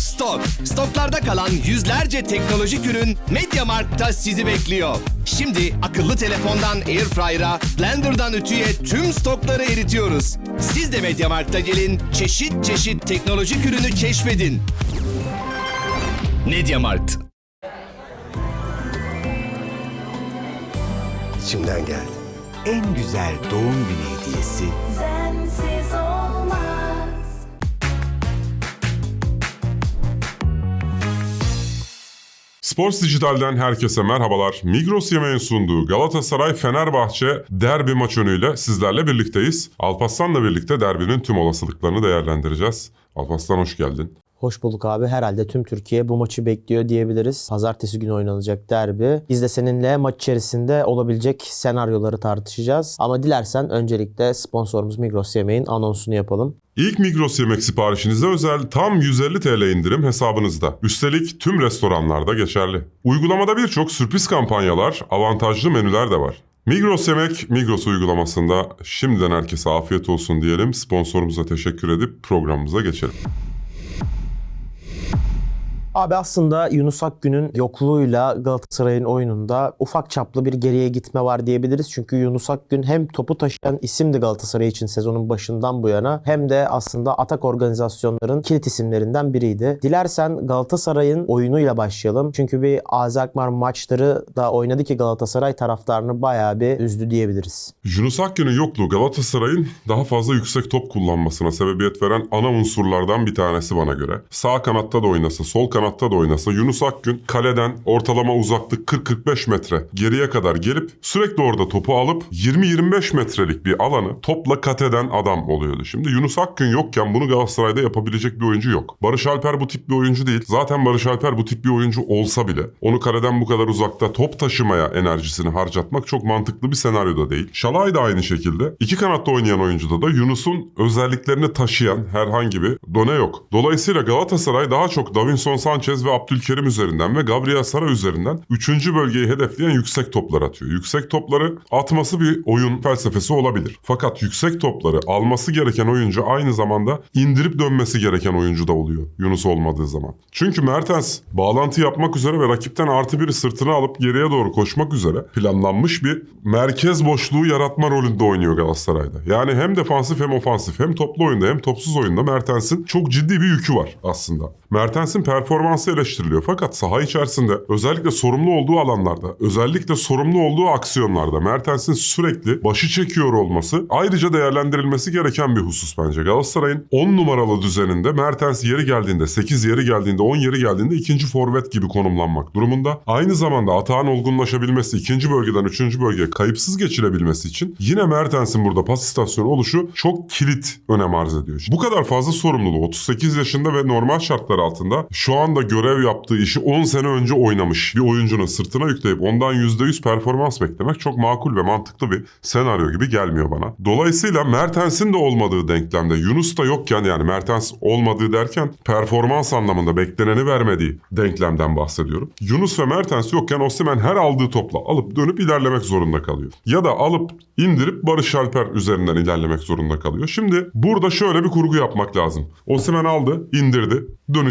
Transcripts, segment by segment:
Stok stok. Stoklarda kalan yüzlerce teknolojik ürün Mediamarkt'ta sizi bekliyor. Şimdi akıllı telefondan Airfryer'a, Blender'dan ütüye tüm stokları eritiyoruz. Siz de Mediamarkt'a gelin, çeşit çeşit teknolojik ürünü keşfedin. Mediamarkt. İçimden geldi. En güzel doğum günü hediyesi Sports Dijital'den herkese merhabalar. Migros yemeğin sunduğu Galatasaray Fenerbahçe derbi maç önüyle sizlerle birlikteyiz. Alparslan'la birlikte derbinin tüm olasılıklarını değerlendireceğiz. Alparslan hoş geldin. Hoş bulduk abi. Herhalde tüm Türkiye bu maçı bekliyor diyebiliriz. Pazartesi günü oynanacak derbi. Biz de seninle maç içerisinde olabilecek senaryoları tartışacağız. Ama dilersen öncelikle sponsorumuz Migros Yemeğin anonsunu yapalım. İlk Migros yemek siparişinize özel tam 150 TL indirim hesabınızda. Üstelik tüm restoranlarda geçerli. Uygulamada birçok sürpriz kampanyalar, avantajlı menüler de var. Migros Yemek, Migros uygulamasında şimdiden herkese afiyet olsun diyelim. Sponsorumuza teşekkür edip programımıza geçelim. Abi aslında Yunus Akgün'ün yokluğuyla Galatasaray'ın oyununda ufak çaplı bir geriye gitme var diyebiliriz. Çünkü Yunus Akgün hem topu taşıyan isimdi Galatasaray için sezonun başından bu yana hem de aslında atak organizasyonların kilit isimlerinden biriydi. Dilersen Galatasaray'ın oyunuyla başlayalım. Çünkü bir Azi Akmar maçları da oynadı ki Galatasaray taraftarını bayağı bir üzdü diyebiliriz. Yunus Akgün'ün yokluğu Galatasaray'ın daha fazla yüksek top kullanmasına sebebiyet veren ana unsurlardan bir tanesi bana göre. Sağ kanatta da oynasa, sol kanatta da oynasa Yunus Akgün kaleden ortalama uzaklık 40-45 metre geriye kadar gelip sürekli orada topu alıp 20-25 metrelik bir alanı topla kat eden adam oluyordu. Şimdi Yunus Akgün yokken bunu Galatasaray'da yapabilecek bir oyuncu yok. Barış Alper bu tip bir oyuncu değil. Zaten Barış Alper bu tip bir oyuncu olsa bile onu kaleden bu kadar uzakta top taşımaya enerjisini harcatmak çok mantıklı bir senaryo da değil. Şalay da aynı şekilde. İki kanatta oynayan oyuncuda da Yunus'un özelliklerini taşıyan herhangi bir done yok. Dolayısıyla Galatasaray daha çok Davinson Sanchez ve Abdülkerim üzerinden ve Gabriel Sara üzerinden 3. bölgeyi hedefleyen yüksek toplar atıyor. Yüksek topları atması bir oyun felsefesi olabilir. Fakat yüksek topları alması gereken oyuncu aynı zamanda indirip dönmesi gereken oyuncu da oluyor Yunus olmadığı zaman. Çünkü Mertens bağlantı yapmak üzere ve rakipten artı biri sırtına alıp geriye doğru koşmak üzere planlanmış bir merkez boşluğu yaratma rolünde oynuyor Galatasaray'da. Yani hem defansif hem ofansif hem toplu oyunda hem topsuz oyunda Mertens'in çok ciddi bir yükü var aslında. Mertens'in performansı eleştiriliyor fakat saha içerisinde özellikle sorumlu olduğu alanlarda, özellikle sorumlu olduğu aksiyonlarda Mertens'in sürekli başı çekiyor olması ayrıca değerlendirilmesi gereken bir husus bence. Galatasaray'ın 10 numaralı düzeninde Mertens yeri geldiğinde, 8 yeri geldiğinde, 10 yeri geldiğinde ikinci forvet gibi konumlanmak durumunda. Aynı zamanda atağın olgunlaşabilmesi, ikinci bölgeden üçüncü bölgeye kayıpsız geçilebilmesi için yine Mertens'in burada pas istasyonu oluşu çok kilit önem arz ediyor. Bu kadar fazla sorumluluğu 38 yaşında ve normal şartlar altında şu anda görev yaptığı işi 10 sene önce oynamış bir oyuncunun sırtına yükleyip ondan %100 performans beklemek çok makul ve mantıklı bir senaryo gibi gelmiyor bana. Dolayısıyla Mertens'in de olmadığı denklemde Yunus da yokken yani Mertens olmadığı derken performans anlamında bekleneni vermediği denklemden bahsediyorum. Yunus ve Mertens yokken Osimhen her aldığı topla alıp dönüp ilerlemek zorunda kalıyor. Ya da alıp indirip Barış Alper üzerinden ilerlemek zorunda kalıyor. Şimdi burada şöyle bir kurgu yapmak lazım. Osimhen aldı, indirdi,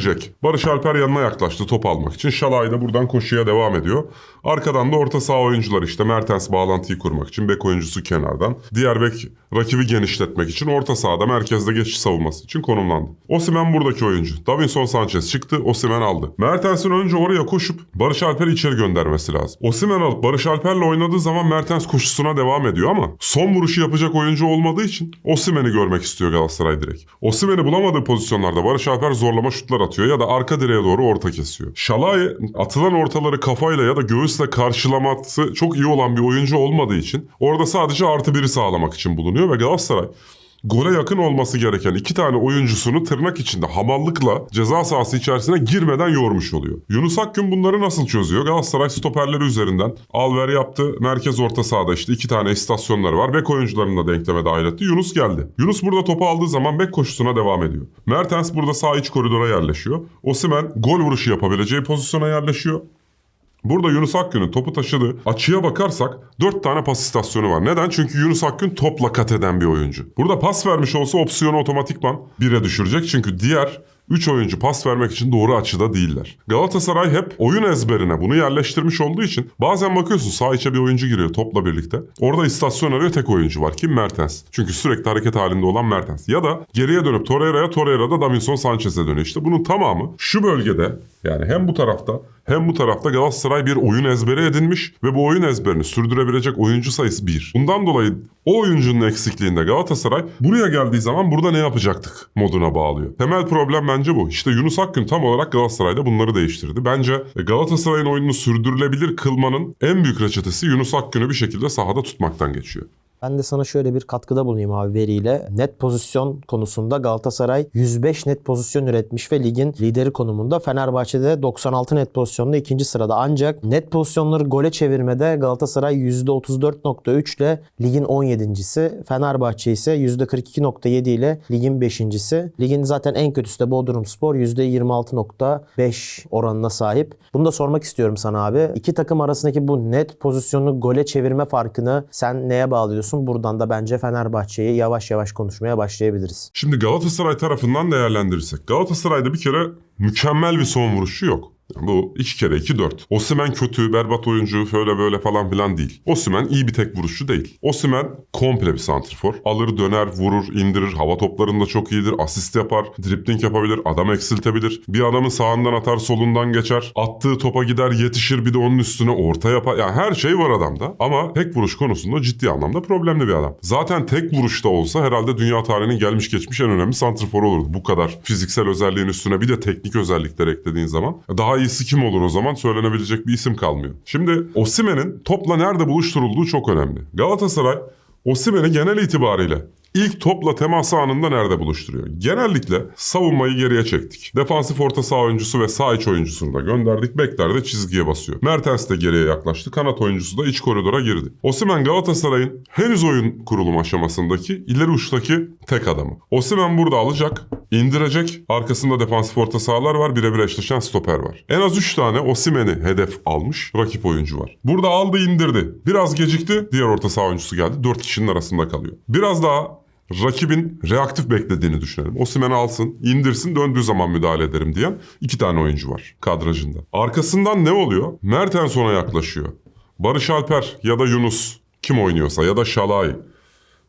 dönecek. Barış Alper yanına yaklaştı top almak için. Şalay da buradan koşuya devam ediyor. Arkadan da orta saha oyuncular işte Mertens bağlantıyı kurmak için bek oyuncusu kenardan. Diğer bek rakibi genişletmek için orta sahada merkezde geçiş savunması için konumlandı. Osimhen buradaki oyuncu. Davinson Sanchez çıktı, Osimhen aldı. Mertens'in önce oraya koşup Barış Alper'i içeri göndermesi lazım. Osimhen alıp Barış Alper'le oynadığı zaman Mertens koşusuna devam ediyor ama son vuruşu yapacak oyuncu olmadığı için Osimhen'i görmek istiyor Galatasaray direkt. Osimhen'i bulamadığı pozisyonlarda Barış Alper zorlama şutlar atıyor ya da arka direğe doğru orta kesiyor. Şalay atılan ortaları kafayla ya da göğüsle karşılaması çok iyi olan bir oyuncu olmadığı için orada sadece artı biri sağlamak için bulunuyor ve Galatasaray gole yakın olması gereken iki tane oyuncusunu tırnak içinde hamallıkla ceza sahası içerisine girmeden yormuş oluyor. Yunus Akgün bunları nasıl çözüyor? Galatasaray stoperleri üzerinden alver yaptı. Merkez orta sahada işte iki tane istasyonları var. Bek oyuncularını da denkleme dahil etti. Yunus geldi. Yunus burada topu aldığı zaman bek koşusuna devam ediyor. Mertens burada sağ iç koridora yerleşiyor. Osimhen gol vuruşu yapabileceği pozisyona yerleşiyor. Burada Yunus Akgün'ün topu taşıdığı açıya bakarsak 4 tane pas istasyonu var. Neden? Çünkü Yunus Akgün topla kat eden bir oyuncu. Burada pas vermiş olsa opsiyonu otomatikman 1'e düşürecek. Çünkü diğer 3 oyuncu pas vermek için doğru açıda değiller. Galatasaray hep oyun ezberine bunu yerleştirmiş olduğu için bazen bakıyorsun sağ içe bir oyuncu giriyor topla birlikte. Orada istasyon arıyor tek oyuncu var. Kim? Mertens. Çünkü sürekli hareket halinde olan Mertens. Ya da geriye dönüp Torreira'ya Torreira da Davinson Sanchez'e dönüyor. İşte bunun tamamı şu bölgede yani hem bu tarafta hem bu tarafta Galatasaray bir oyun ezberi edinmiş ve bu oyun ezberini sürdürebilecek oyuncu sayısı bir. Bundan dolayı o oyuncunun eksikliğinde Galatasaray buraya geldiği zaman burada ne yapacaktık moduna bağlıyor. Temel problem bence bu. İşte Yunus Akgün tam olarak Galatasaray'da bunları değiştirdi. Bence Galatasaray'ın oyununu sürdürülebilir kılmanın en büyük reçetesi Yunus Akgün'ü bir şekilde sahada tutmaktan geçiyor. Ben de sana şöyle bir katkıda bulunayım abi veriyle. Net pozisyon konusunda Galatasaray 105 net pozisyon üretmiş ve ligin lideri konumunda. Fenerbahçe'de 96 net pozisyonda ikinci sırada. Ancak net pozisyonları gole çevirmede Galatasaray %34.3 ile ligin 17.si. Fenerbahçe ise %42.7 ile ligin 5.si. Ligin zaten en kötüsü de Bodrumspor %26.5 oranına sahip. Bunu da sormak istiyorum sana abi. İki takım arasındaki bu net pozisyonu gole çevirme farkını sen neye bağlıyorsun? Buradan da bence Fenerbahçe'yi yavaş yavaş konuşmaya başlayabiliriz. Şimdi Galatasaray tarafından değerlendirirsek. Galatasaray'da bir kere mükemmel bir son vuruşu yok. Bu iki kere iki dört. Osimhen kötü, berbat oyuncu, şöyle böyle falan filan değil. Osimhen iyi bir tek vuruşçu değil. Osimhen komple bir santrfor. Alır, döner, vurur, indirir. Hava toplarında çok iyidir. Asist yapar, dripling yapabilir, adam eksiltebilir. Bir adamın sağından atar, solundan geçer. Attığı topa gider, yetişir bir de onun üstüne orta yapar. Yani her şey var adamda. Ama tek vuruş konusunda ciddi anlamda problemli bir adam. Zaten tek vuruşta olsa herhalde dünya tarihinin gelmiş geçmiş en önemli santrforu olurdu. Bu kadar fiziksel özelliğin üstüne bir de teknik özellikler eklediğin zaman. Daha iyisi kim olur o zaman söylenebilecek bir isim kalmıyor. Şimdi Osimhen'in topla nerede buluşturulduğu çok önemli. Galatasaray Osimhen'i genel itibariyle ilk topla teması anında nerede buluşturuyor? Genellikle savunmayı geriye çektik. Defansif orta saha oyuncusu ve sağ iç oyuncusunu da gönderdik. Bekler de çizgiye basıyor. Mertens de geriye yaklaştı. Kanat oyuncusu da iç koridora girdi. Osimhen Galatasaray'ın henüz oyun kurulum aşamasındaki ileri uçtaki tek adamı. Osimhen burada alacak, indirecek. Arkasında defansif orta sahalar var. Birebir eşleşen stoper var. En az 3 tane Osimhen'i hedef almış rakip oyuncu var. Burada aldı indirdi. Biraz gecikti. Diğer orta saha oyuncusu geldi. 4 kişinin arasında kalıyor. Biraz daha rakibin reaktif beklediğini düşünelim. Osimhen alsın, indirsin, döndüğü zaman müdahale ederim diyen iki tane oyuncu var kadrajında. Arkasından ne oluyor? Mertens ona yaklaşıyor. Barış Alper ya da Yunus kim oynuyorsa ya da Şalay.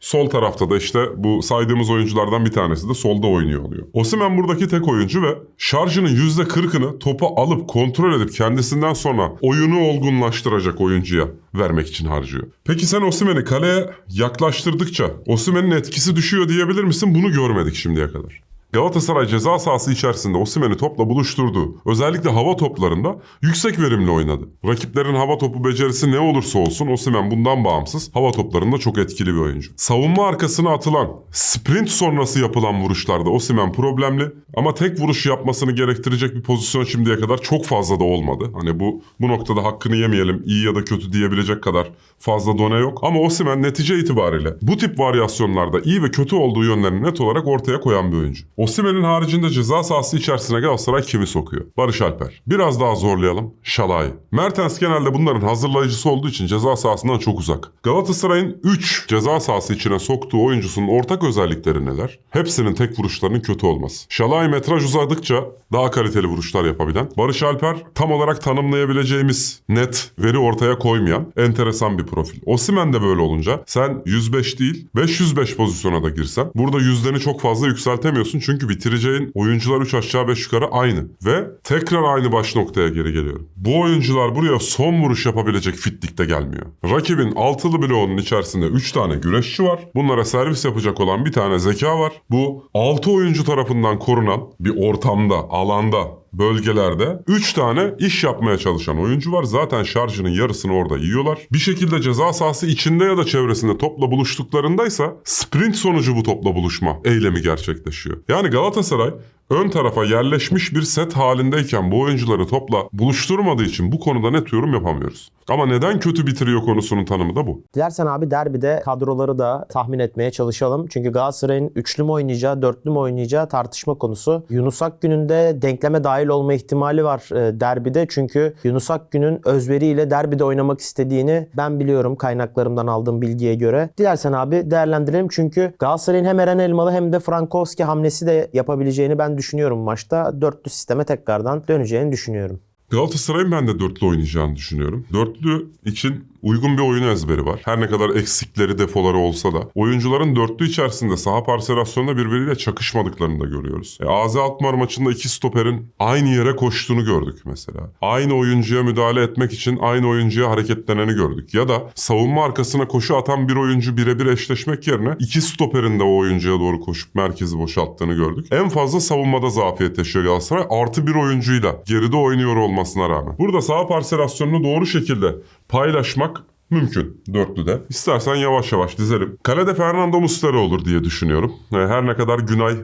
Sol tarafta da işte bu saydığımız oyunculardan bir tanesi de solda oynuyor oluyor. Osimhen buradaki tek oyuncu ve şarjının %40'ını topu alıp kontrol edip kendisinden sonra oyunu olgunlaştıracak oyuncuya vermek için harcıyor. Peki sen Osimhen'i kaleye yaklaştırdıkça Osimhen'in etkisi düşüyor diyebilir misin? Bunu görmedik şimdiye kadar. Galatasaray ceza sahası içerisinde Osimhen'i topla buluşturdu. Özellikle hava toplarında yüksek verimli oynadı. Rakiplerin hava topu becerisi ne olursa olsun Osimhen bundan bağımsız hava toplarında çok etkili bir oyuncu. Savunma arkasına atılan, sprint sonrası yapılan vuruşlarda Osimhen problemli ama tek vuruş yapmasını gerektirecek bir pozisyon şimdiye kadar çok fazla da olmadı. Hani bu bu noktada hakkını yemeyelim iyi ya da kötü diyebilecek kadar fazla done yok. Ama Osimhen netice itibariyle bu tip varyasyonlarda iyi ve kötü olduğu yönlerini net olarak ortaya koyan bir oyuncu. Osimhen'in haricinde ceza sahası içerisine Galatasaray kimi sokuyor? Barış Alper. Biraz daha zorlayalım. Şalay. Mertens genelde bunların hazırlayıcısı olduğu için ceza sahasından çok uzak. Galatasaray'ın 3 ceza sahası içine soktuğu oyuncusunun ortak özellikleri neler? Hepsinin tek vuruşlarının kötü olması. Şalay metraj uzadıkça daha kaliteli vuruşlar yapabilen. Barış Alper tam olarak tanımlayabileceğimiz net veri ortaya koymayan enteresan bir profil. Osimhen de böyle olunca sen 105 değil 505 pozisyona da girsen burada yüzdeni çok fazla yükseltemiyorsun çünkü bitireceğin oyuncular 3 aşağı 5 yukarı aynı. Ve tekrar aynı baş noktaya geri geliyorum. Bu oyuncular buraya son vuruş yapabilecek fitlikte gelmiyor. Rakibin altılı bloğunun içerisinde 3 tane güreşçi var. Bunlara servis yapacak olan bir tane zeka var. Bu 6 oyuncu tarafından korunan bir ortamda, alanda bölgelerde 3 tane iş yapmaya çalışan oyuncu var. Zaten şarjının yarısını orada yiyorlar. Bir şekilde ceza sahası içinde ya da çevresinde topla buluştuklarındaysa sprint sonucu bu topla buluşma eylemi gerçekleşiyor. Yani Galatasaray ön tarafa yerleşmiş bir set halindeyken bu oyuncuları topla buluşturmadığı için bu konuda net yorum yapamıyoruz. Ama neden kötü bitiriyor konusunun tanımı da bu. Dilersen abi derbide kadroları da tahmin etmeye çalışalım. Çünkü Galatasaray'ın üçlü mü oynayacağı, dörtlü mü oynayacağı tartışma konusu. Yunus Akgün'ün de denkleme dahil olma ihtimali var e, derbide. Çünkü Yunus Akgün'ün özveriyle derbide oynamak istediğini ben biliyorum kaynaklarımdan aldığım bilgiye göre. Dilersen abi değerlendirelim. Çünkü Galatasaray'ın hem Eren Elmalı hem de Frankowski hamlesi de yapabileceğini ben düşünüyorum maçta. Dörtlü sisteme tekrardan döneceğini düşünüyorum. Galatasaray'ın ben de dörtlü oynayacağını düşünüyorum. Dörtlü için uygun bir oyun ezberi var. Her ne kadar eksikleri, defoları olsa da oyuncuların dörtlü içerisinde saha parselasyonunda birbiriyle çakışmadıklarını da görüyoruz. E, AZ Alkmaar maçında iki stoperin aynı yere koştuğunu gördük mesela. Aynı oyuncuya müdahale etmek için aynı oyuncuya hareketleneni gördük. Ya da savunma arkasına koşu atan bir oyuncu birebir eşleşmek yerine iki stoperin de o oyuncuya doğru koşup merkezi boşalttığını gördük. En fazla savunmada zafiyet yaşıyor Galatasaray. Artı bir oyuncuyla geride oynuyor olmasına rağmen. Burada saha parselasyonunu doğru şekilde paylaşmak mümkün dörtlüde. İstersen yavaş yavaş dizelim. Kalede Fernando Muslera olur diye düşünüyorum. E, Her ne kadar Günay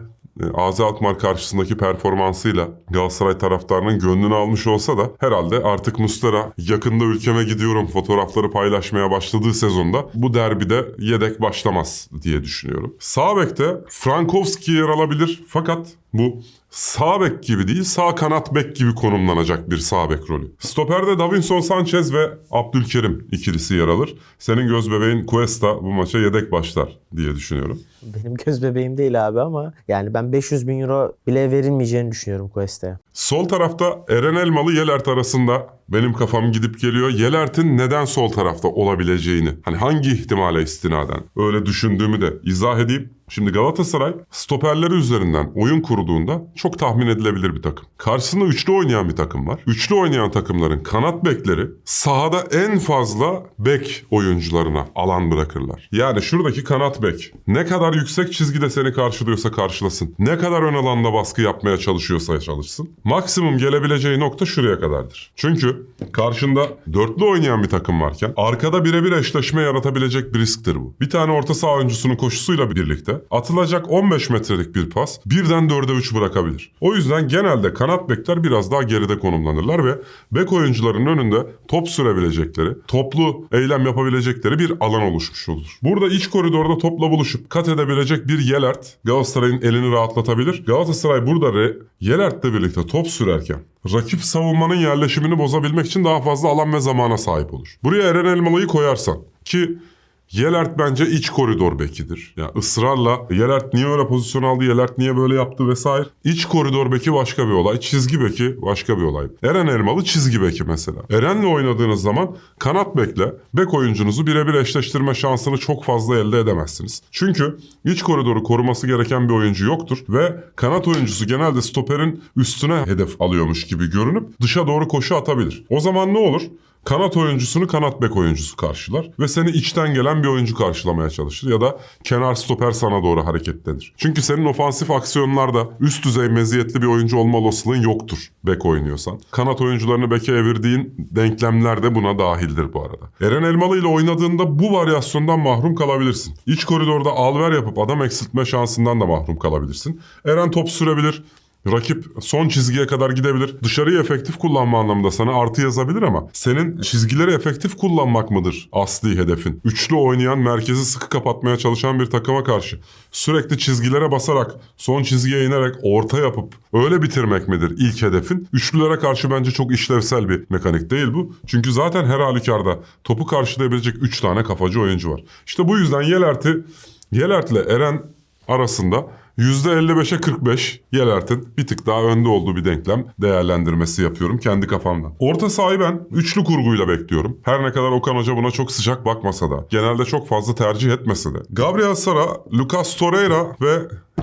e, AZ Alkmaar karşısındaki performansıyla Galatasaray taraftarının gönlünü almış olsa da herhalde artık Muslera yakında ülkeme gidiyorum fotoğrafları paylaşmaya başladığı sezonda bu derbide yedek başlamaz diye düşünüyorum. Sağ bekte Frankowski yer alabilir fakat bu sağ bek gibi değil sağ kanat bek gibi konumlanacak bir sağ bek rolü. Stoperde Davinson Sanchez ve Abdülkerim ikilisi yer alır. Senin göz bebeğin Cuesta bu maça yedek başlar diye düşünüyorum. Benim göz bebeğim değil abi ama yani ben 500 bin euro bile verilmeyeceğini düşünüyorum Cuesta'ya. Sol tarafta Eren Elmalı Yelert arasında benim kafam gidip geliyor. Yelert'in neden sol tarafta olabileceğini, hani hangi ihtimale istinaden öyle düşündüğümü de izah edeyim. Şimdi Galatasaray stoperleri üzerinden oyun kurduğunda çok tahmin edilebilir bir takım. Karşısında üçlü oynayan bir takım var. Üçlü oynayan takımların kanat bekleri sahada en fazla bek oyuncularına alan bırakırlar. Yani şuradaki kanat bek ne kadar yüksek çizgide seni karşılıyorsa karşılasın. Ne kadar ön alanda baskı yapmaya çalışıyorsa çalışsın. Maksimum gelebileceği nokta şuraya kadardır. Çünkü karşında dörtlü oynayan bir takım varken arkada birebir eşleşme yaratabilecek bir risktir bu. Bir tane orta saha oyuncusunun koşusuyla birlikte atılacak 15 metrelik bir pas birden 4'e 3 bırakabilir. O yüzden genelde kanat bekler biraz daha geride konumlanırlar ve bek oyuncuların önünde top sürebilecekleri, toplu eylem yapabilecekleri bir alan oluşmuş olur. Burada iç koridorda topla buluşup kat edebilecek bir Yelert Galatasaray'ın elini rahatlatabilir. Galatasaray burada Yelert'le birlikte top sürerken rakip savunmanın yerleşimini bozabilmek için daha fazla alan ve zamana sahip olur. Buraya Eren Elmalı'yı koyarsan ki Yelert bence iç koridor bekidir. Ya ısrarla Yelert niye öyle pozisyon aldı, Yelert niye böyle yaptı vesaire. İç koridor beki başka bir olay, çizgi beki başka bir olay. Eren Elmalı çizgi beki mesela. Eren'le oynadığınız zaman kanat bekle bek oyuncunuzu birebir eşleştirme şansını çok fazla elde edemezsiniz. Çünkü iç koridoru koruması gereken bir oyuncu yoktur ve kanat oyuncusu genelde stoperin üstüne hedef alıyormuş gibi görünüp dışa doğru koşu atabilir. O zaman ne olur? Kanat oyuncusunu kanat bek oyuncusu karşılar ve seni içten gelen bir oyuncu karşılamaya çalışır ya da kenar stoper sana doğru hareketlenir. Çünkü senin ofansif aksiyonlarda üst düzey meziyetli bir oyuncu olma olasılığın yoktur bek oynuyorsan. Kanat oyuncularını beke evirdiğin denklemler de buna dahildir bu arada. Eren Elmalı ile oynadığında bu varyasyondan mahrum kalabilirsin. İç koridorda alver yapıp adam eksiltme şansından da mahrum kalabilirsin. Eren top sürebilir. Rakip son çizgiye kadar gidebilir. Dışarıyı efektif kullanma anlamında sana artı yazabilir ama senin çizgileri efektif kullanmak mıdır asli hedefin? Üçlü oynayan, merkezi sıkı kapatmaya çalışan bir takıma karşı sürekli çizgilere basarak, son çizgiye inerek orta yapıp öyle bitirmek midir ilk hedefin? Üçlülere karşı bence çok işlevsel bir mekanik değil bu. Çünkü zaten her halükarda topu karşılayabilecek 3 tane kafacı oyuncu var. İşte bu yüzden Yelert'i Yelert ile Eren arasında %55'e 45 Yelert'in bir tık daha önde olduğu bir denklem değerlendirmesi yapıyorum kendi kafamdan. Orta sahayı ben üçlü kurguyla bekliyorum. Her ne kadar Okan Hoca buna çok sıcak bakmasa da, genelde çok fazla tercih etmese de. Gabriel Sara, Lucas Torreira ve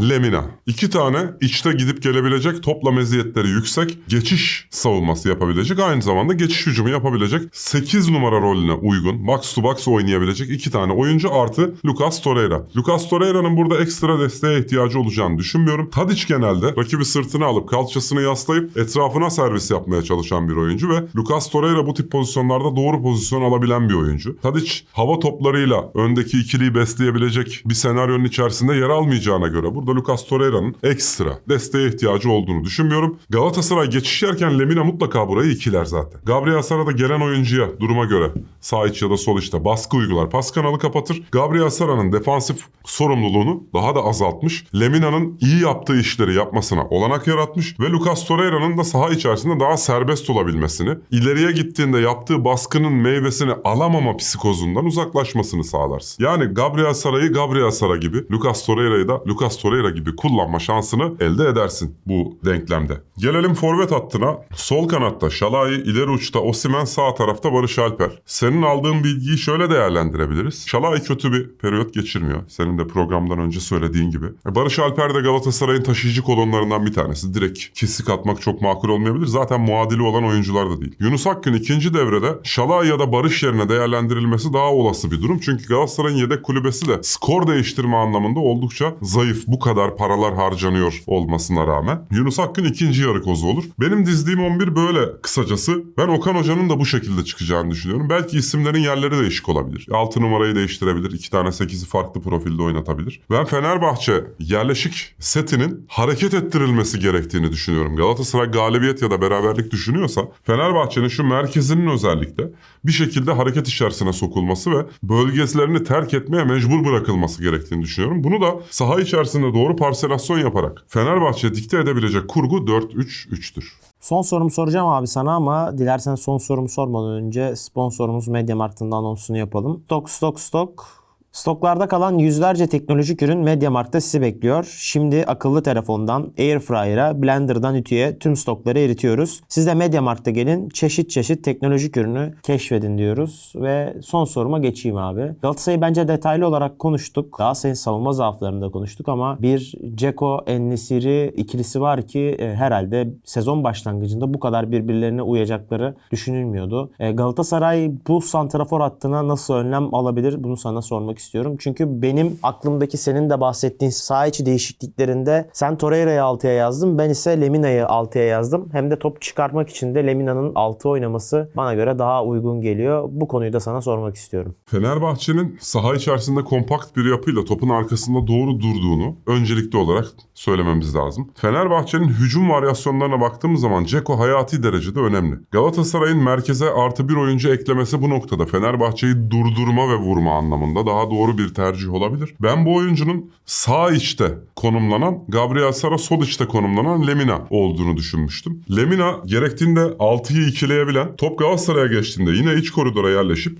Lemina. İki tane içte gidip gelebilecek topla meziyetleri yüksek geçiş savunması yapabilecek aynı zamanda geçiş hücumu yapabilecek 8 numara rolüne uygun box to box oynayabilecek iki tane oyuncu artı Lucas Torreira. Lucas Torreira'nın burada ekstra desteğe ihtiyacı olacağını düşünmüyorum. Tadic genelde rakibi sırtına alıp kalçasını yaslayıp etrafına servis yapmaya çalışan bir oyuncu ve Lucas Torreira bu tip pozisyonlarda doğru pozisyon alabilen bir oyuncu. Tadic hava toplarıyla öndeki ikiliyi besleyebilecek bir senaryonun içerisinde yer almayacağına göre burada Lucas Torreira'nın ekstra desteğe ihtiyacı olduğunu düşünmüyorum. Galatasaray geçiş yerken Lemina mutlaka burayı ikiler zaten. Gabriel Sara da gelen oyuncuya duruma göre sağ iç ya da sol içte baskı uygular. Pas kanalı kapatır. Gabriel Sara'nın defansif sorumluluğunu daha da azaltmış. Lemina'nın iyi yaptığı işleri yapmasına olanak yaratmış ve Lucas Torreira'nın da saha içerisinde daha serbest olabilmesini, ileriye gittiğinde yaptığı baskının meyvesini alamama psikozundan uzaklaşmasını sağlarsın. Yani Gabriel Sara'yı Gabriel Sara gibi, Lucas Torreira'yı da Lucas Torreira gibi kullanma şansını elde edersin bu denklemde. Gelelim forvet hattına. Sol kanatta Şalai, ileri uçta Osimen, sağ tarafta Barış Alper. Senin aldığın bilgiyi şöyle değerlendirebiliriz. Şalai kötü bir periyot geçirmiyor. Senin de programdan önce söylediğin gibi. E, Barış Alper de Galatasaray'ın taşıyıcı kolonlarından bir tanesi. Direkt kesik atmak çok makul olmayabilir. Zaten muadili olan oyuncular da değil. Yunus Akgün ikinci devrede Şalai ya da Barış yerine değerlendirilmesi daha olası bir durum. Çünkü Galatasaray'ın yedek kulübesi de skor değiştirme anlamında oldukça zayıf. Bu kadar paralar harcanıyor olmasına rağmen. Yunus Akgün ikinci yarı kozu olur. Benim dizdiğim 11 böyle kısacası. Ben Okan Hoca'nın da bu şekilde çıkacağını düşünüyorum. Belki isimlerin yerleri değişik olabilir. 6 numarayı değiştirebilir. 2 tane 8'i farklı profilde oynatabilir. Ben Fenerbahçe yerleşik setinin hareket ettirilmesi gerektiğini düşünüyorum. Galatasaray galibiyet ya da beraberlik düşünüyorsa Fenerbahçe'nin şu merkezinin özellikle bir şekilde hareket içerisine sokulması ve bölgeslerini terk etmeye mecbur bırakılması gerektiğini düşünüyorum. Bunu da saha içerisinde doğru parselasyon yaparak Fenerbahçe dikte edebilecek kurgu 4-3-3'tür. Son sorumu soracağım abi sana ama dilersen son sorumu sormadan önce sponsorumuz Mediamarkt'ın anonsunu yapalım. Stok stok stok. Stoklarda kalan yüzlerce teknolojik ürün Mediamarkt'ta sizi bekliyor. Şimdi akıllı telefondan Airfryer'a, Blender'dan ütüye tüm stokları eritiyoruz. Siz de Mediamarkt'a gelin çeşit çeşit teknolojik ürünü keşfedin diyoruz. Ve son soruma geçeyim abi. Galatasaray'ı bence detaylı olarak konuştuk. Galatasaray'ın savunma zaaflarını da konuştuk ama bir Ceko Ennesiri ikilisi var ki e, herhalde sezon başlangıcında bu kadar birbirlerine uyacakları düşünülmüyordu. E, Galatasaray bu santrafor hattına nasıl önlem alabilir? Bunu sana sormak istiyorum. Çünkü benim aklımdaki senin de bahsettiğin saha içi değişikliklerinde sen Torreira'yı 6'ya yazdın. Ben ise Lemina'yı 6'ya yazdım. Hem de top çıkartmak için de Lemina'nın 6 oynaması bana göre daha uygun geliyor. Bu konuyu da sana sormak istiyorum. Fenerbahçe'nin saha içerisinde kompakt bir yapıyla topun arkasında doğru durduğunu öncelikli olarak söylememiz lazım. Fenerbahçe'nin hücum varyasyonlarına baktığımız zaman Ceko hayati derecede önemli. Galatasaray'ın merkeze artı bir oyuncu eklemesi bu noktada Fenerbahçe'yi durdurma ve vurma anlamında daha doğru bir tercih olabilir. Ben bu oyuncunun sağ içte konumlanan Gabriel Sara sol içte konumlanan Lemina olduğunu düşünmüştüm. Lemina gerektiğinde 6'yı ikileyebilen top Galatasaray'a geçtiğinde yine iç koridora yerleşip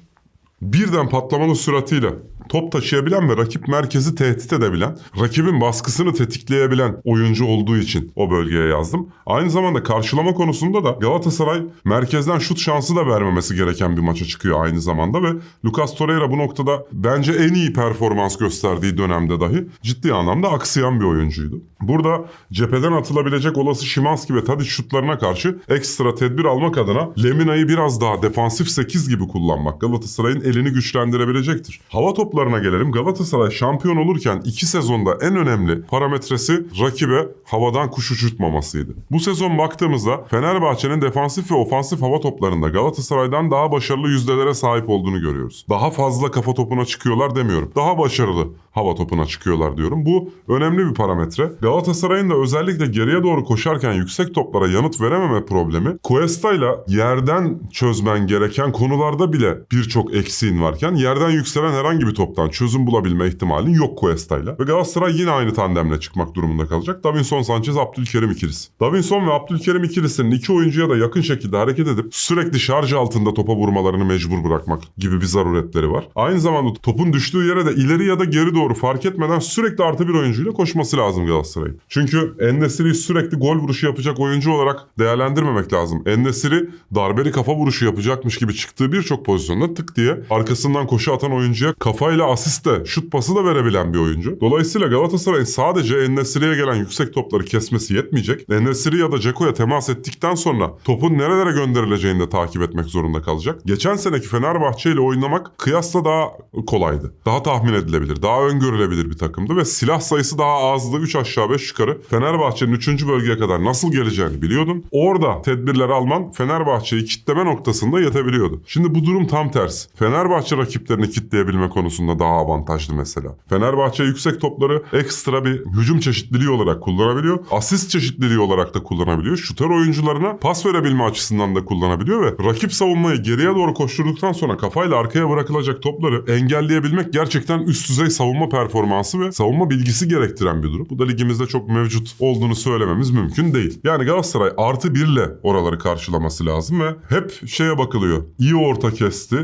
birden patlamalı süratiyle top taşıyabilen ve rakip merkezi tehdit edebilen, rakibin baskısını tetikleyebilen oyuncu olduğu için o bölgeye yazdım. Aynı zamanda karşılama konusunda da Galatasaray merkezden şut şansı da vermemesi gereken bir maça çıkıyor aynı zamanda ve Lucas Torreira bu noktada bence en iyi performans gösterdiği dönemde dahi ciddi anlamda aksayan bir oyuncuydu. Burada cepheden atılabilecek olası Şimanski ve Tadic şutlarına karşı ekstra tedbir almak adına Lemina'yı biraz daha defansif 8 gibi kullanmak Galatasaray'ın elini güçlendirebilecektir. Hava toplarına gelelim. Galatasaray şampiyon olurken iki sezonda en önemli parametresi rakibe havadan kuş uçurtmamasıydı. Bu sezon baktığımızda Fenerbahçe'nin defansif ve ofansif hava toplarında Galatasaray'dan daha başarılı yüzdelere sahip olduğunu görüyoruz. Daha fazla kafa topuna çıkıyorlar demiyorum. Daha başarılı hava topuna çıkıyorlar diyorum. Bu önemli bir parametre. Galatasaray'ın da özellikle geriye doğru koşarken yüksek toplara yanıt verememe problemi Cuesta'yla yerden çözmen gereken konularda bile birçok eksiğin varken yerden yükselen herhangi bir toptan çözüm bulabilme ihtimalin yok Cuesta'yla. Ve Galatasaray yine aynı tandemle çıkmak durumunda kalacak. Davinson Sanchez, Abdülkerim ikilisi. Davinson ve Abdülkerim ikilisinin iki oyuncuya da yakın şekilde hareket edip sürekli şarj altında topa vurmalarını mecbur bırakmak gibi bir zaruretleri var. Aynı zamanda topun düştüğü yere de ileri ya da geri doğru fark etmeden sürekli artı bir oyuncuyla koşması lazım Galatasaray'ın. Çünkü Ennesiri'yi sürekli gol vuruşu yapacak oyuncu olarak değerlendirmemek lazım. Ennesiri darbeli kafa vuruşu yapacakmış gibi çıktığı birçok pozisyonda tık diye arkasından koşu atan oyuncuya kafayla asiste, şut pası da verebilen bir oyuncu. Dolayısıyla Galatasaray'ın sadece Ennesiri'ye gelen yüksek topları kesmesi yetmeyecek. Ennesiri ya da Ceko'ya temas ettikten sonra topun nerelere gönderileceğini de takip etmek zorunda kalacak. Geçen seneki Fenerbahçe ile oynamak kıyasla daha kolaydı. Daha tahmin edilebilir. Daha öngörülebilir bir takımdı ve silah sayısı daha azdı. 3 aşağı 5 yukarı. Fenerbahçe'nin 3. bölgeye kadar nasıl geleceğini biliyordun. Orada tedbirler alman Fenerbahçe'yi kitleme noktasında yetebiliyordu. Şimdi bu durum tam tersi. Fenerbahçe rakiplerini kitleyebilme konusunda daha avantajlı mesela. Fenerbahçe yüksek topları ekstra bir hücum çeşitliliği olarak kullanabiliyor. Asist çeşitliliği olarak da kullanabiliyor. Şutör oyuncularına pas verebilme açısından da kullanabiliyor ve rakip savunmayı geriye doğru koşturduktan sonra kafayla arkaya bırakılacak topları engelleyebilmek gerçekten üst düzey savunma performansı ve savunma bilgisi gerektiren bir durum. Bu da ligimizde çok mevcut olduğunu söylememiz mümkün değil. Yani Galatasaray artı birle oraları karşılaması lazım ve hep şeye bakılıyor. İyi orta kesti,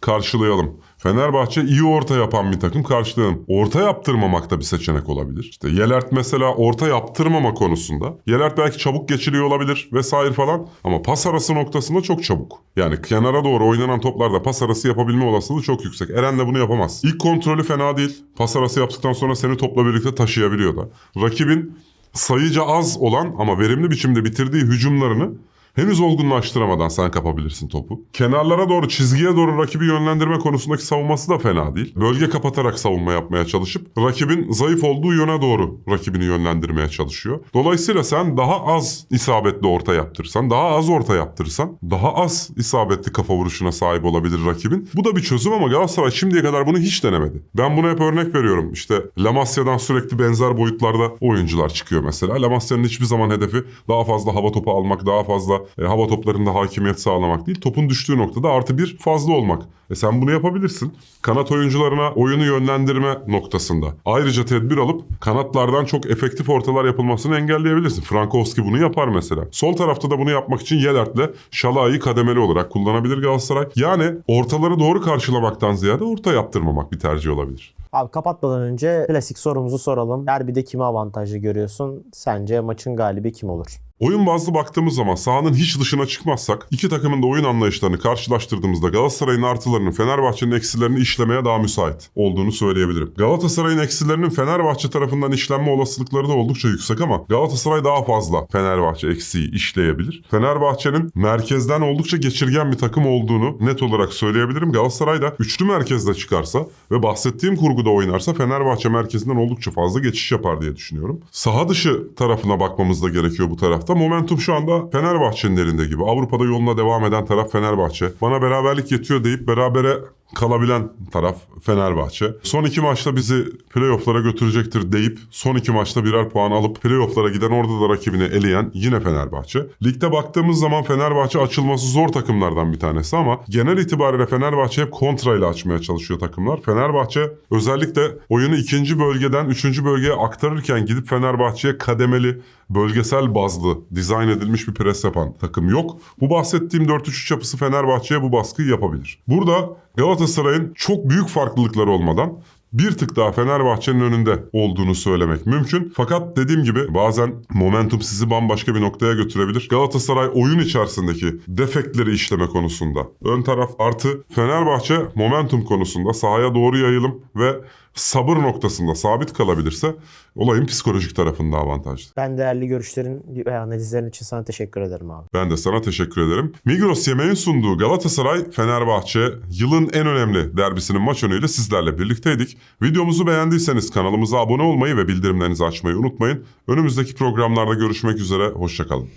karşılayalım. Fenerbahçe iyi orta yapan bir takım karşılayalım. Orta yaptırmamak da bir seçenek olabilir. İşte Yelert mesela orta yaptırmama konusunda. Yelert belki çabuk geçiliyor olabilir vesaire falan ama pas arası noktasında çok çabuk. Yani kenara doğru oynanan toplarda pas arası yapabilme olasılığı çok yüksek. Eren de bunu yapamaz. İlk kontrolü fena değil. Pas arası yaptıktan sonra seni topla birlikte taşıyabiliyor da. Rakibin sayıca az olan ama verimli biçimde bitirdiği hücumlarını henüz olgunlaştıramadan sen kapabilirsin topu. Kenarlara doğru, çizgiye doğru rakibi yönlendirme konusundaki savunması da fena değil. Bölge kapatarak savunma yapmaya çalışıp rakibin zayıf olduğu yöne doğru rakibini yönlendirmeye çalışıyor. Dolayısıyla sen daha az isabetli orta yaptırsan, daha az orta yaptırsan, daha az isabetli kafa vuruşuna sahip olabilir rakibin. Bu da bir çözüm ama Galatasaray şimdiye kadar bunu hiç denemedi. Ben buna hep örnek veriyorum. İşte Lamasya'dan sürekli benzer boyutlarda oyuncular çıkıyor mesela. Lamasya'nın hiçbir zaman hedefi daha fazla hava topu almak, daha fazla e, hava toplarında hakimiyet sağlamak değil. Topun düştüğü noktada artı bir fazla olmak. E sen bunu yapabilirsin. Kanat oyuncularına oyunu yönlendirme noktasında. Ayrıca tedbir alıp kanatlardan çok efektif ortalar yapılmasını engelleyebilirsin. Frankowski bunu yapar mesela. Sol tarafta da bunu yapmak için Yelert'le Şalai'yi kademeli olarak kullanabilir Galatasaray. Yani ortaları doğru karşılamaktan ziyade orta yaptırmamak bir tercih olabilir. Abi kapatmadan önce klasik sorumuzu soralım. Derbide kimi avantajlı görüyorsun? Sence maçın galibi kim olur? Oyun bazlı baktığımız zaman sahanın hiç dışına çıkmazsak iki takımın da oyun anlayışlarını karşılaştırdığımızda Galatasaray'ın artılarının Fenerbahçe'nin eksilerini işlemeye daha müsait olduğunu söyleyebilirim. Galatasaray'ın eksilerinin Fenerbahçe tarafından işlenme olasılıkları da oldukça yüksek ama Galatasaray daha fazla Fenerbahçe eksiği işleyebilir. Fenerbahçe'nin merkezden oldukça geçirgen bir takım olduğunu net olarak söyleyebilirim. Galatasaray da üçlü merkezde çıkarsa ve bahsettiğim kurguda oynarsa Fenerbahçe merkezinden oldukça fazla geçiş yapar diye düşünüyorum. Saha dışı tarafına bakmamız da gerekiyor bu tarafta. Momentum şu anda Fenerbahçe'nin elinde gibi. Avrupa'da yoluna devam eden taraf Fenerbahçe. Bana beraberlik yetiyor deyip berabere kalabilen taraf Fenerbahçe. Son iki maçta bizi playofflara götürecektir deyip son iki maçta birer puan alıp playofflara giden orada da rakibini eleyen yine Fenerbahçe. Ligde baktığımız zaman Fenerbahçe açılması zor takımlardan bir tanesi ama genel itibariyle Fenerbahçe hep kontrayla açmaya çalışıyor takımlar. Fenerbahçe özellikle oyunu ikinci bölgeden üçüncü bölgeye aktarırken gidip Fenerbahçe'ye kademeli bölgesel bazlı dizayn edilmiş bir pres yapan takım yok. Bu bahsettiğim 4-3-3 yapısı Fenerbahçe'ye bu baskıyı yapabilir. Burada Galatasaray'ın çok büyük farklılıkları olmadan bir tık daha Fenerbahçe'nin önünde olduğunu söylemek mümkün. Fakat dediğim gibi bazen momentum sizi bambaşka bir noktaya götürebilir. Galatasaray oyun içerisindeki defektleri işleme konusunda ön taraf artı Fenerbahçe momentum konusunda sahaya doğru yayılım ve sabır noktasında sabit kalabilirse olayın psikolojik tarafında avantajlı. Ben değerli görüşlerin ve analizlerin için sana teşekkür ederim abi. Ben de sana teşekkür ederim. Migros yemeğin sunduğu Galatasaray Fenerbahçe yılın en önemli derbisinin maç önüyle sizlerle birlikteydik. Videomuzu beğendiyseniz kanalımıza abone olmayı ve bildirimlerinizi açmayı unutmayın. Önümüzdeki programlarda görüşmek üzere. Hoşçakalın.